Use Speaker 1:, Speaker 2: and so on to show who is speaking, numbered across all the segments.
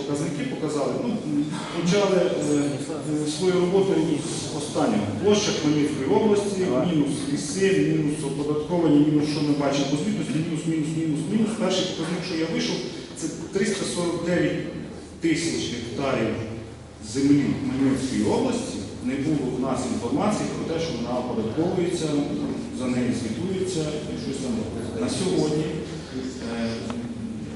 Speaker 1: показники показали. Ну, почали е, е, свою роботу останню. Площа Хмельницької області, мінус ліси, мінус оподатковані, мінус, що ми бачимо по звітності, мінус, мінус, мінус, мінус. Перший показник, що я вийшов, це 349 тисяч гектарів землі Хмельницької області. Не було в нас інформації про те, що вона оподатковується, за неї звітується і щось там. На сьогодні е,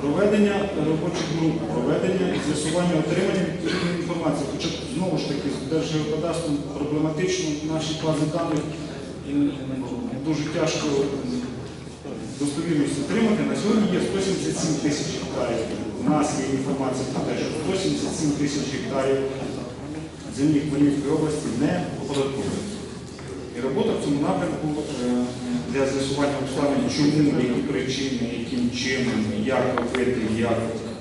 Speaker 1: проведення робочих груп, проведення і з'ясування отримання відповідної інформації. Хоча знову ж таки з Держгеокадастром проблематично наші бази даних і дуже тяжко достовірність отримати. На сьогодні є 177 тисяч гектарів. У нас є інформація про те, що 177 тисяч гектарів землі Хмельницької області не оподатковується. І робота в цьому напрямку е, для з'ясування обставин, чому, які причини, яким чином, як робити, як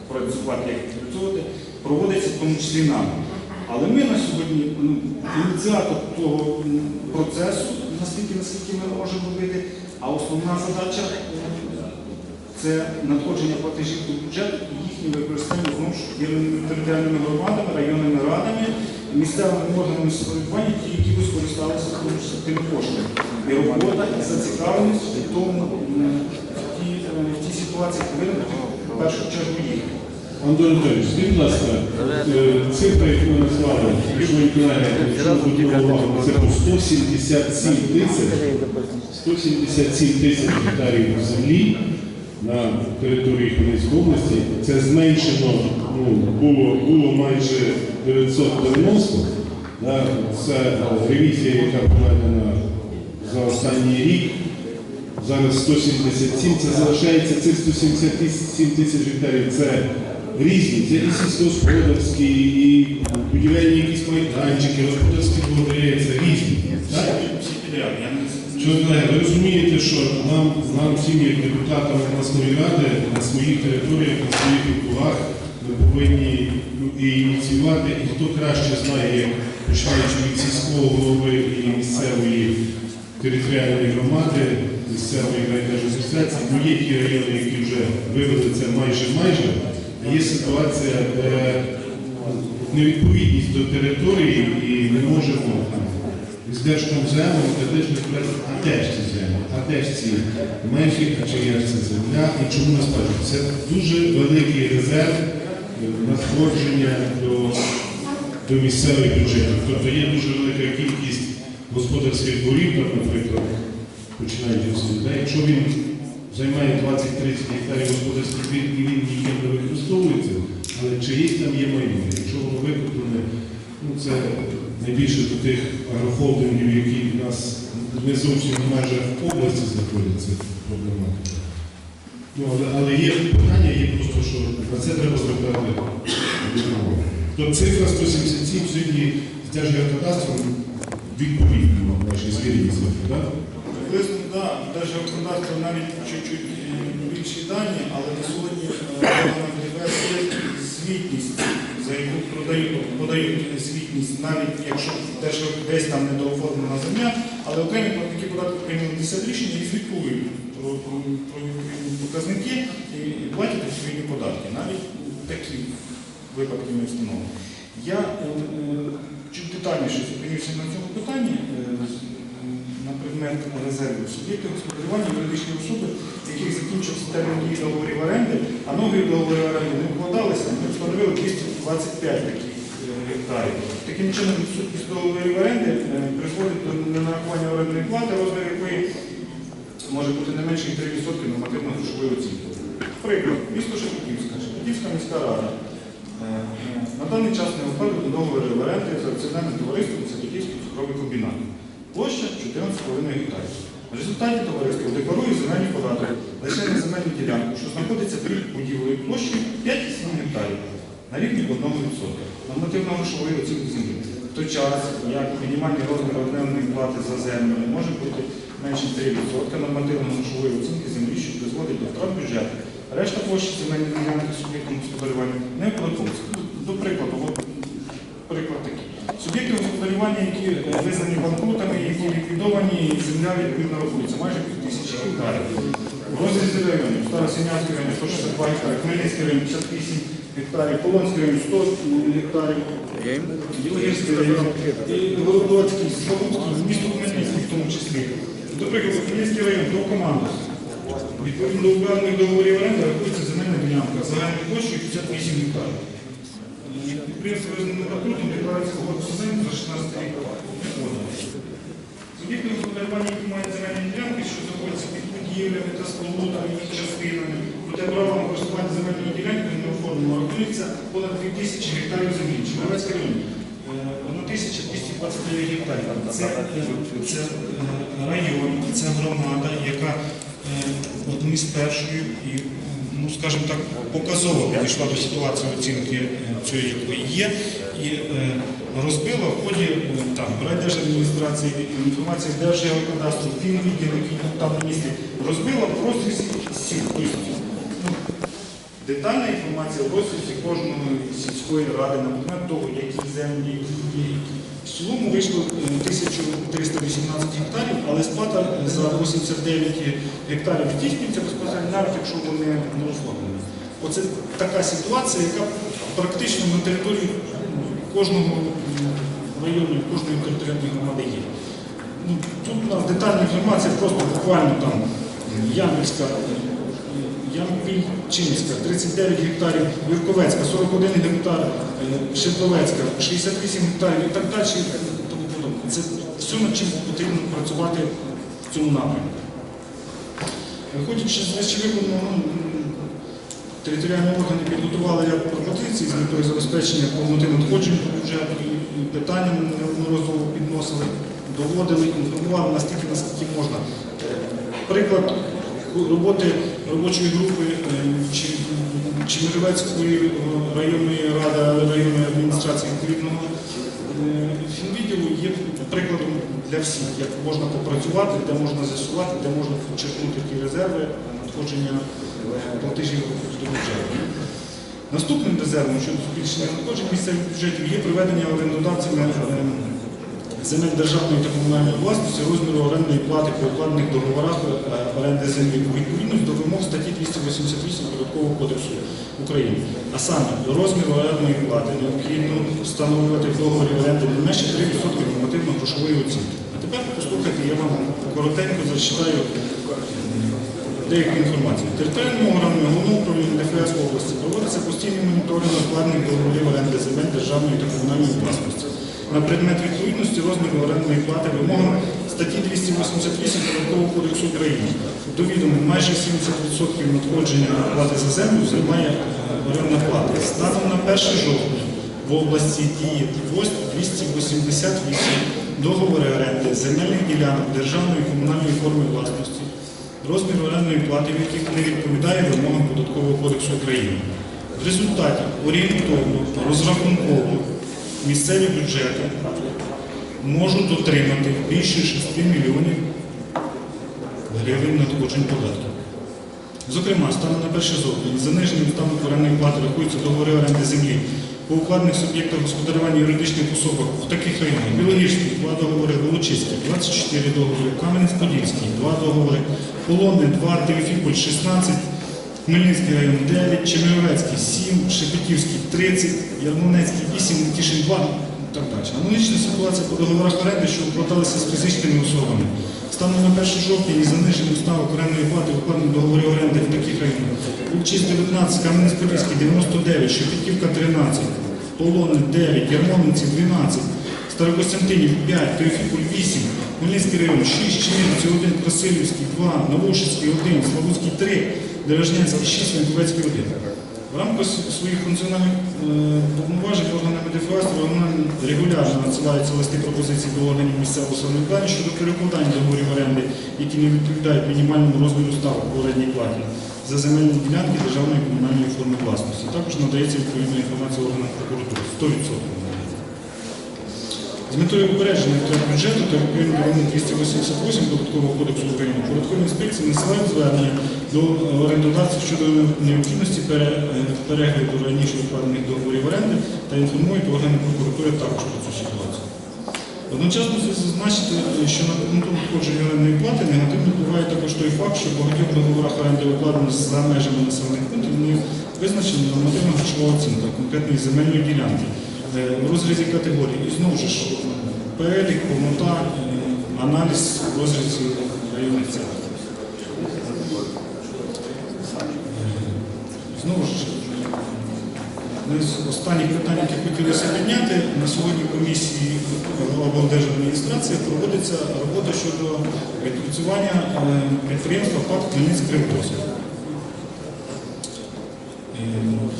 Speaker 1: працювати, як працювати, проводиться в тому числі нами. Але ми на сьогодні ну, ініціатор того процесу, наскільки, наскільки ми можемо робити, а основна задача це надходження платежів до бюджету і їхнє використання знову ж територіальними громадами, районними радами, місцевими органами самоврядування, ті, які ви скористалися в тим коштом. І робота і зацікавленість в тому в тій, е, в тій ситуації повинна в першу чергу їх.
Speaker 2: Антон Анатолійович, скажіть, будь ласка, е, цифра, яку ви назвали, колеги, якщо ми звернемо увагу, це по 177 тисяч, 177 тисяч гектарів землі на території Хмельницької області. Це зменшено, було, було майже 990. Да, це ревізія, яка проведена за останній рік. Зараз 177, це залишається цих 177 тисяч гектарів. Це різні, це і сільськогосподарські, і будівельні якісь майданчики, господарські двори, це різні. Так? Ви розумієте, що нам, нам всім, як депутатам обласної ради, на своїх територіях, на своїх ми повинні ну, ініціювати, і хто краще знає, як починаючи від сільського голови і місцевої територіальної громади, місцевої райдержадміністрації, ну є ті райони, які вже вивели це майже-майже, а є ситуація, де невідповідність до території і не можемо з держкомзему, теоретично сказати, а де ж ці землі, а де ж ці межі, а чия ж це земля, і чому не скажуть. Це дуже великий резерв надходження до, до місцевих бюджетів. Тобто є дуже велика кількість господарських дворів, наприклад, починаючи з. Якщо він займає 20-30 гектарів господарських двір і він ніким не використовується, але чиїсь там є майно. Якщо воно викуплене, ну це найбільше до тих агрохолдингів, які в нас не зовсім в межах області знаходяться проблематика. Ну, але, але є питання, що на це треба звертати увагу. То цифра 177 сьогодні з Держгеокадастром відповідна вашій цифри, так?
Speaker 1: Приблизно, так, Держгеокадастр навіть чуть-чуть е, більші дані, але на сьогодні е, є звітність, за яку продають, подають звітність, навіть якщо те, що десь там недооформлена земля, але окремі платники податків прийняли 10 рішень і звітують показники і платять відповідні податки. Навіть такі випадки ми встановимо. Я е, е, чуть детальніше зупинився на цьому питанні. е, на предмет резерву суб'єкти господарювання юридичні особи, яких закінчився термін дії договорів оренди, а нові договори оренди не вкладалися, ми встановили 225 таких гектарів. Таким чином, відсутність договорів оренди призводить до ненарахування орендної плати, розмір якої може бути не менше ніж 3% нормативно-грошової оцінки. Приклад, місто Шепетівська, Шепетівська міська рада. Е, На даний час не укладено договори оренди з акціонерним товариством Шепетівський цукровий комбінат. Площа 14,5 гектарів. В результаті товариство декларує земельний податок лише на земельну ділянку, що знаходиться під будівлею площею 5,7 гектарів на рівні 1%. Нормативно-грошової оцінки землі. В той час, як мінімальний розмір орендної плати за землю не може бути менше 3% нормативно-грошової оцінки землі, що призводить до втрат бюджету. Решта площі земельної ділянки суб'єктом господарювання не оподатковується. До прикладу, от приклад такий. Суб'єкти господарювання, які е, визнані банкрутами, які ліквідовані, і земля відповідно рахується, майже пів тисячі гектарів. В розрізі районів, Старосинявський район 162 гектари, Хмельницький район 58 гектарів, Полонський район 100 гектарів, Білогірський район, Городоцький, Славутський, місто Хмельницький в тому числі. До прикладу, Хмельницький район до команди. Відповідно до указаних договорів оренди рахується земельна ділянка загальною площею 58 гектарів. Підприємство визнано батутом, декларація угоду землі за 16 рік не. Суб'єкти господарювання, які мають земельні ділянки, що знаходяться під будівлями та спорудами, їх частинами, проте правом користування земельною ділянкою не оформлено, рахується понад 2000 гектарів землі. Чернівецький район 1229 гектарів. Це, це е, район, це громада, яка е, одні з першою і, ну скажімо так, показово підійшла до ситуації оцінки е, цієї, якої є, і е, розбила в ході е, там райдержадміністрації, інформації з Держгеокадастру, фінвідділ, який там на місці, розбила в розрізі сіл. Тобто, ну, Детальна інформація в розрізі кожної сільської ради на предмет того, які землі і в цілому вийшло е, 1318 гектарів, але сплата за 89 гектарів здійснюється безпосередньо, навіть якщо вони не оформлені. Оце така ситуація, яка практично на території кожного району, кожної територіальної громади є. Ну, тут у нас детальна інформація просто буквально там Ямбільська, Ямпільчинська, 39 гектарів, Юрковецька, 41 гектар, е, Шепловецька, 68 гектарів і так далі. тому подобне. Це все, над чим потрібно працювати в цьому напрямку. Виходячи з вище ну, територіальні органи підготували ряд пропозицій з метою забезпечення повноти надходжень до бюджету і питання неодноразово підносили, доводили, інформували настільки, наскільки можна. Приклад роботи робочої групи е, е, районної ради, районної адміністрації відповідного е, фінвідділу є прикладом для всіх, як можна попрацювати, де можна з'ясувати, де можна підчеркнути ті резерви надходження е, платежів до бюджету. Наступним резервом щодо збільшення надходжень місцевих бюджетів є проведення орендодавцями земель державної та комунальної власності розміру орендної плати по укладених договорах е, оренди землі у відповідність до вимог статті 288 Податкового кодексу України. А саме розміру орендної плати необхідно встановлювати в договорі оренди не менше 3% нормативно-грошової оцінки. А тепер послухайте, я вам коротенько зачитаю деяку інформацію. Територіальним органами головного управління ДФС області проводиться постійний моніторинг укладених договорів оренди земель державної та комунальної власності на предмет відповідності розміру орендної плати вимогам статті 288 Податкового кодексу України. До відомо майже 70% надходження плати за землю займає орендна плата. Станом на 1 жовтня в області діє 288 договори оренди земельних ділянок державної і комунальної форми власності. Розмір орендної плати, в яких не відповідає вимогам Податкового кодексу України. В результаті орієнтовно розрахунково місцеві бюджети можуть отримати більше 6 мільйонів гривень надходжень податків. Зокрема, станом на 1 жовтня із заниженням стану орендної плати рахуються договори оренди землі по укладених суб'єктах господарювання юридичних особах в таких районах Білогірський, 2 договори, Волочиський, 24 договори, Кам'янець-Подільський, 2 договори, Полонне, 2, Теофіполь, 16, Хмельницький район 9, Чемеровецький 7, Шепетівський 30, Ярмолинецький 8, Тішин 2 і так далі. Аналогічна ситуація по договорах оренди, що укладалися з фізичними особами. Станом на 1 жовтня із заниженням ставок орендної плати укладено договори оренди в таких районах. Лучиськ 19, Кам'янець-Подільський 99, Шепетівка 13, Полонне 9, Ярмолинці 12, Старокостянтинів 5, Теофіполь 8, Хмельницький район 6, Чернівці 1, Красилівський 2, Новошицький 1, Славутський 3, Дорожнянський 6, Вінковецький 1. В рамках своїх функціональних е, повноважень органами ДФС регулярно- регулярно надсилаються листи пропозиції до органів місцевого самоврядування щодо перекладання договорів оренди, які не відповідають мінімальному розміру ставок по орендній платі за земельні ділянки державної комунальної форми власності. Також надається відповідна інформація органам прокуратури 100%. З метою упередження витрат бюджету та відповідно до вимог 288 Податкового кодексу України податкові інспекції насилають звернення до орендодавців щодо необхідності перегляду раніше укладених договорів оренди та інформують органи прокуратури також про цю ситуацію. Одночасно зазначити, що на пункту надходження орендної плати негативно впливає також той факт, що в багатьох договорах оренди укладено за межами населених пунктів не Визначення нормативно грошова оцінка конкретної земельної ділянки в розрізі категорії. І знову ж е, перелік, повнота, е, аналіз в розрізі районних центрів. Знову ж, одне з останніх питань, які хотілося підняти, на сьогодні комісії облдержадміністрації проводиться робота щодо відпрацювання е, підприємства ПАК Хмельницький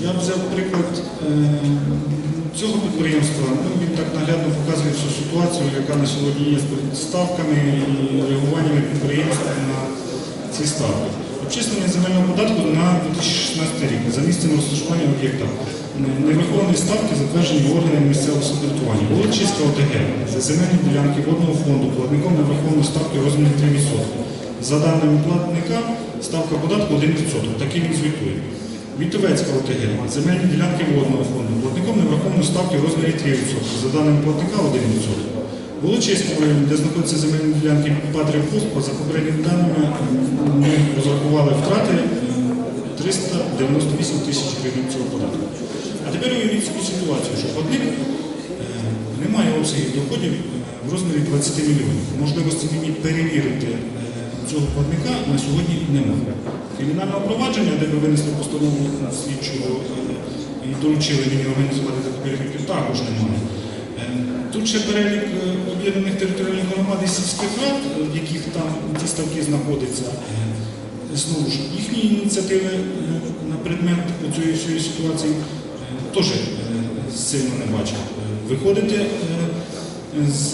Speaker 1: Я взяв приклад е, цього підприємства. Ну, він так наглядно показує всю ситуацію, яка на сьогодні є з ставками і реагуваннями підприємства на ці ставки. Обчислення земельного податку на 2016 рік за місцем розташування об'єкта. Невраховані ставки затверджені органами місцевого самоврядування. Волочиська ОТГ за земельні ділянки водного фонду платником неврахованої ставки розмірі 3%. За даними платника, ставка податку 1%. Такий він звітує. Вітовецька ОТГ, земельні ділянки водного фонду, платником неврахованої ставки в розмірі 3%, за даними платника 1%. Волочиському районі, де знаходяться земельні ділянки Патрі Поспа, за попередніми даними ми розрахували втрати е, 398 тисяч гривень цього податку. А тепер уявіть собі ситуацію, що платник е, немає обсягів доходів е, в розмірі 20 мільйонів. Можливості мені перевірити е, цього платника на сьогодні немає. Кримінального провадження, де ви винесли постанову слідчого і доручили мені організувати перевірку, також немає. Е, Тут ще перелік е, об'єднаних територіальних громад і сільських рад, е, в яких там ті ставки знаходяться. Знову ж, їхні ініціативи на предмет цієї всієї ситуації теж сильно не бачив. Виходити з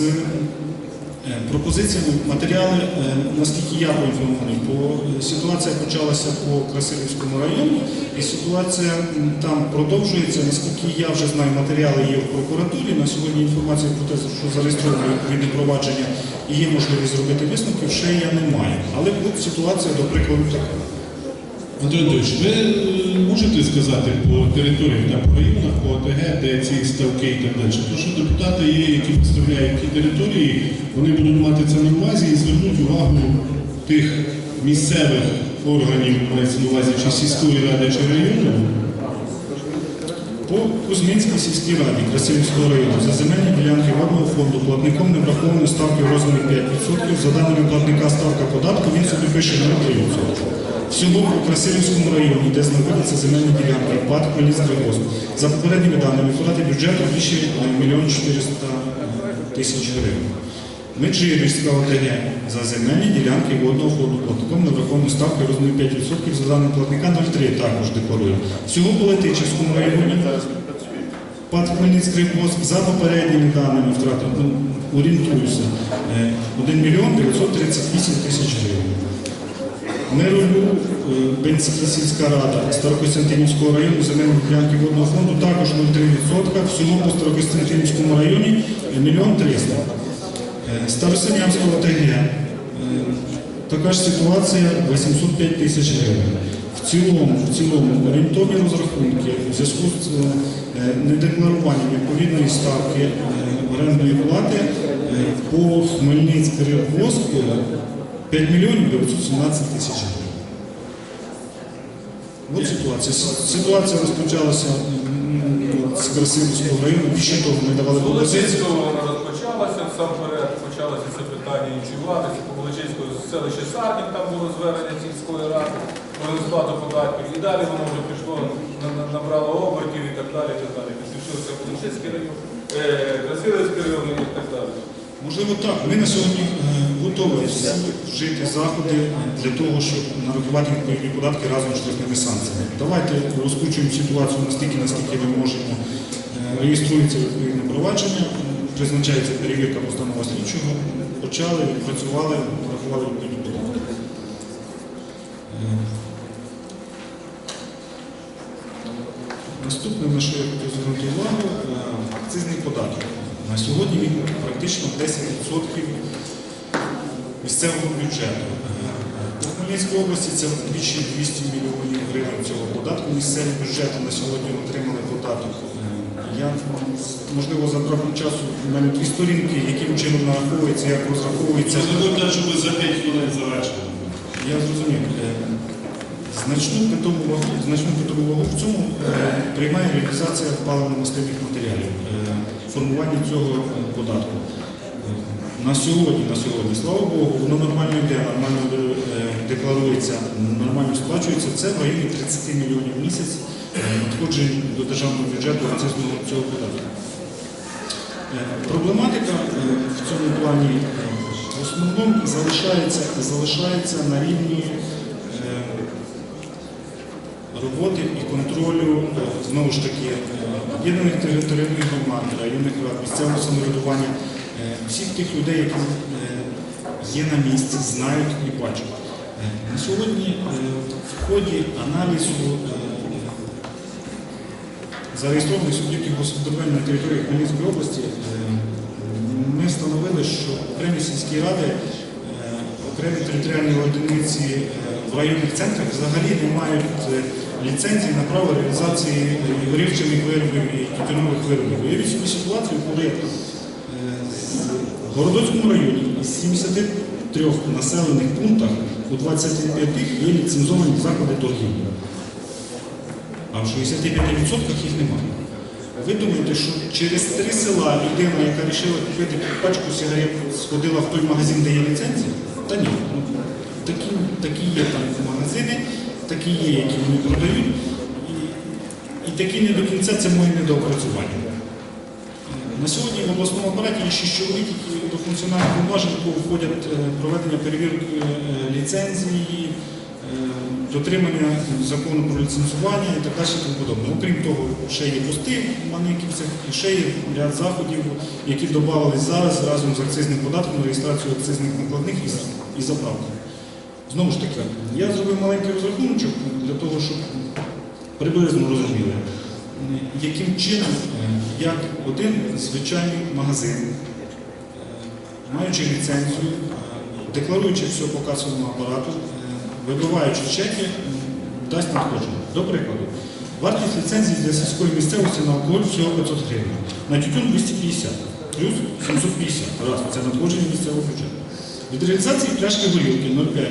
Speaker 1: е, пропозиціями, матеріали, е, наскільки я поінформований, бо е, ситуація почалася по Красилівському району, і ситуація там продовжується. Наскільки я вже знаю, матеріали є в прокуратурі. На сьогодні інформація про те, що зареєстровано відповідне провадження і є можливість зробити висновки, ще я не маю. Але от ситуація, до прикладу, така.
Speaker 2: Андрій Анатолійович, ви е, можете сказати по територіях, там, по районах, по ОТГ, де ці ставки і так далі? Тому що депутати є, які представляють ті території, вони будуть мати це на увазі і звернуть увагу тих місцевих органів, мається на увазі чи сільської ради, чи району.
Speaker 1: По Кузьминській сільській раді Красилівського району за земельні ділянки водного фонду платником не враховано ставки в розмірі 5%. За даними платника ставка податку, він собі пише 0,3%. Всього по Красилівському районі, де знаходяться земельні ділянки, ПАД Хмельницький. За попередніми даними, витрати бюджету більше 1 мільйон 400 тисяч гривень. Меджирівська ОТГ за земельні ділянки водного фонду платником на враховану ставку в 5%, за даним платника 0,3 також декларує. Всього по Летичівському районі ПАД Хмельницький ГОСП за попередніми даними втрати, ну, орієнтуюся, е, 1 мільйон 938 тисяч гривень. Миролюб, е, сільська рада Старокостянтинівського району земельні ділянки водного фонду також 0,3%, всього по Старокостянтинівському районі 1 мільйон 300. Е, Старосинявського ОТГ. е, Така ж ситуація 805 тисяч гривень. В цілому, в цілому орієнтовні розрахунки в зв'язку з недекларуванням відповідної ставки орендної плати по Хмельницький рибвозк 5 мільйонів 917 тисяч гривень. От ситуація. Ситуація розпочалася з Красивського району. Більше того, ми давали.
Speaker 3: Волочиського вона розпочалася, насамперед почалося це питання іншої влади, по Волочиського селище Сарнів, там було звернення сільської ради про несплату податків. І далі воно вже пішло, на- на- набрало обертів і так далі. і так далі. Пішовся Волочиський район, е, Красилівський район і так далі.
Speaker 1: Можливо, так. Ми на сьогодні е, готові вжити заходи для того, щоб нарахувати відповідні податки разом з штрафними санкціями. Давайте розкручуємо ситуацію настільки, наскільки ми можемо. Е, Реєструється відповідне провадження, призначається перевірка постанова слідчого, почали, відпрацювали, нарахували відповідні податки. Е, Наступне, на що я хотів звернути увагу, е, акцизний податок. На сьогодні він практично 10% місцевого бюджету. По Хмельницькій області це вдвічі 200 мільйонів гривень цього податку. Місцеві бюджети на сьогодні отримали податок. Я, можливо, за браком часу, в мене дві сторінки, яким чином нараховується, як розраховується.
Speaker 2: Зробити, щоб ви за 5 хвилин завершили.
Speaker 1: Я зрозумів. Е, Значну питому вагу, значну питому вагу в цьому е, приймає реалізація паливно-мастильних матеріалів, е, формування цього податку. На сьогодні, на сьогодні, слава Богу, воно нормально йде, нормально е, декларується, нормально сплачується. Це в районі 30 мільйонів в місяць е, надходжень до державного бюджету цього податку. Е, Проблематика в цьому плані в основному залишається, залишається на рівні роботи і контролю знову ж таки об'єднаних територіальних громад, районних рад, місцевого самоврядування, всіх тих людей, які е, є на місці, знають і бачать. Е, На сьогодні е, в ході аналізу е, зареєстрованих суб'єктів господарювання на території Хмельницької області, е, ми встановили, що окремі сільські ради, е, окремі територіальні одиниці е, в районних центрах взагалі не мають е, ліцензії на право реалізації е, горівчаних виробів і тютюнових виробів. Уявіть собі ситуацію, коли е, в Городоцькому районі із 73 населених пунктах у 25 є ліцензовані заклади торгівлі а в 65% їх немає. Ви думаєте, що через три села людина, яка вирішила купити пачку сигарет, сходила в той магазин, де є ліцензія? Та ні. Ну, такі, такі є там магазини, такі є, які вони продають, і, і такі не до кінця це моє недоопрацювання. На сьогодні в обласному апараті є шість чоловік, які до функціональних повноважень входять е, проведення перевірки е, ліцензії, е, дотримання закону про ліцензування і так далі. і Тому подобне. Окрім того, ще є пости в Маніківцях і ще є ряд заходів, які додавались зараз разом з акцизним податком на реєстрацію акцизних накладних і, з- заправками. Знову ж таки, я зробив маленький розрахуночок для того, щоб приблизно розуміли, яким чином, е, як один звичайний магазин, е, маючи ліцензію, е, декларуючи все по касовому апарату, вибиваючи чеки, дасть надходження. До прикладу, вартість ліцензії для сільської місцевості на алкоголь всього 500 гривень, на тютюн 250, плюс 750. Раз, це надходження місцевого бюджету. Від реалізації пляшки горілки 0,5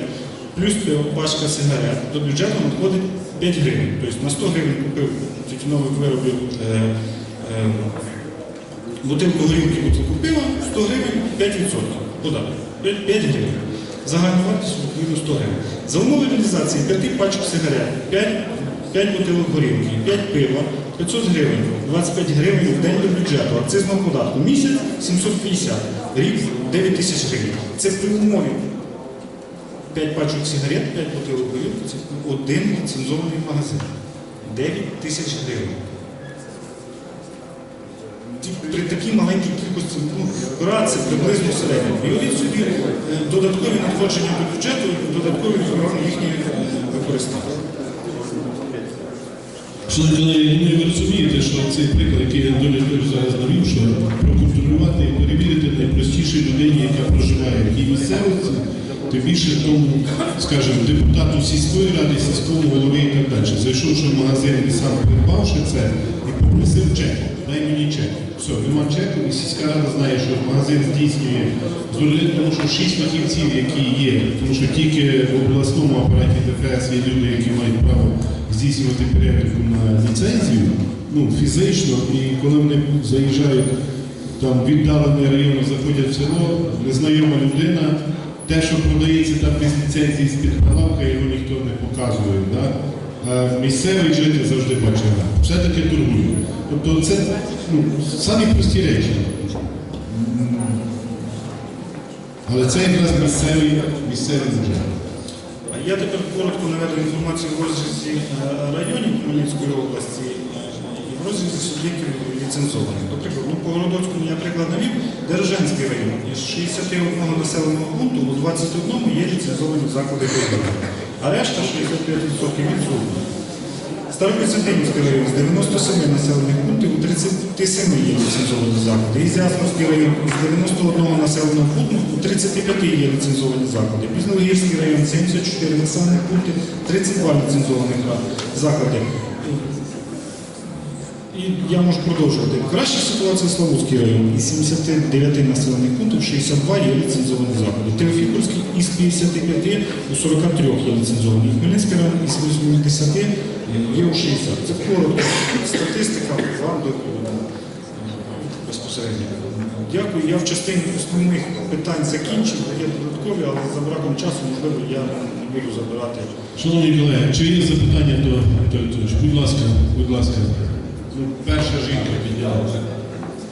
Speaker 1: плюс пачка сигарет до бюджету надходить 5 гривень. Тобто на 100 гривень купив тютюнових виробів е, е, бутилку горілки, бутилку пива, 100 гривень 5%. Податок. 5, 5 гривень. Загальна вартість відповідно 100 гривень. За умови реалізації 5 пачок сигарет, 5, 5 бутилок горілки, 5 пива, 500 гривень, 25 гривень в день до бюджету, акцизного податку. Місяць 750, рік 9 тисяч гривень. Це при умові 5 пачок сигарет, 5 бутилок горілки, це один ліцензований магазин. 9 тисяч гривень. При такій маленькій кількості ну, рад це приблизно середньо. І уявіть собі е, додаткові надходження до бюджету, додаткові відповідно їхні е, використання.
Speaker 2: Шановні колеги, ну, ви розумієте, що цей приклад, який Анатолій Анатолійович зараз навів, що проконтролювати і перевірити найпростішій людині, яка проживає в тій місцевості, тим більше тому, скажімо, депутату сільської ради, сільському голові і так далі. Зайшовши в магазин і сам придбавши це, і попросив чек, дай мені чек. Все, нема чеку, і сільська рада знає, що магазин здійснює зорли, тому що шість фахівців, які є, тому що тільки в обласному апараті ДФС є люди, які мають право здійснювати перевірку на ліцензію, ну, фізично, і коли вони заїжджають там віддалений район, заходять в село, незнайома людина, те, що продається там без ліцензії з-під прилавка, його ніхто не показує. Да? А місцевий житель завжди бачить, все-таки торгує. Тобто це ну, самі прості речі. Але це якраз місцевий, місцевий бюджет.
Speaker 1: Я тепер коротко наведу інформацію в розрізі е, районів Хмельницької області розрізі суб'єктів ліцензованих. Наприклад, ну, по Городоцькому я приклад навів, Держанський район. Із 61 населеного пункту у 21 є ліцензовані заклади торгівлі, а решта 65% відсутні. Старокостянтинівський район з 97 населених пунктів у 37 є ліцензовані заклади. Ізяславський район з 91 населеного пункту у 35 є ліцензовані заклади. Пізногірський район 74 населених пунктів, 32 ліцензованих заклади. І я можу продовжувати. Краща ситуація Славутський район. Із 79 населених пунктів 62 є ліцензовані заклади. Теофіпольський із 55 у 43 є ліцензовані. Хмельницький район із 80 є у 60. Це коротко. Статистика вам безпосередньо. Дякую. Я в частині основних питань закінчив. Є додаткові, але за браком часу, можливо, я не буду забирати.
Speaker 2: Шановні колеги, чи є запитання до Анатолійовича? Будь ласка, будь ласка. Перша жінка підняла.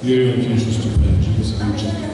Speaker 2: Юрій Іванович ви себе вчите?